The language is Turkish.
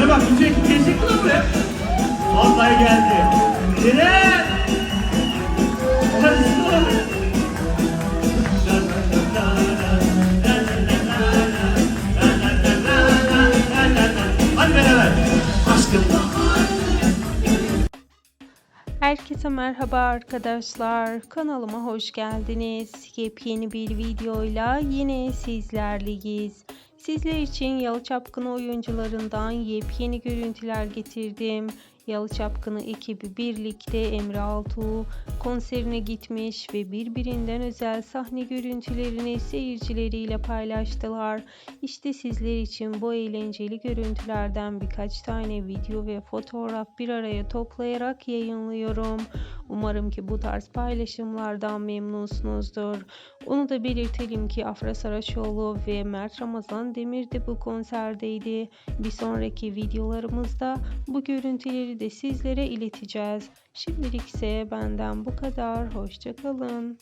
Hadi bak ekip gelecek mi lan buraya? Vallahi geldi. Diren! Hadi. Herkese merhaba arkadaşlar. Kanalıma hoş geldiniz. Yepyeni bir videoyla yine sizlerleyiz. Sizler için Yalı Çapkını oyuncularından yepyeni görüntüler getirdim. Yalı Çapkını ekibi birlikte Emre Altuğ konserine gitmiş ve birbirinden özel sahne görüntülerini seyircileriyle paylaştılar. İşte sizler için bu eğlenceli görüntülerden birkaç tane video ve fotoğraf bir araya toplayarak yayınlıyorum. Umarım ki bu tarz paylaşımlardan memnunsunuzdur. Onu da belirtelim ki Afra Saraçoğlu ve Mert Ramazan Demir de bu konserdeydi. Bir sonraki videolarımızda bu görüntüleri de sizlere ileteceğiz. Şimdilik ise benden bu kadar. Hoşçakalın.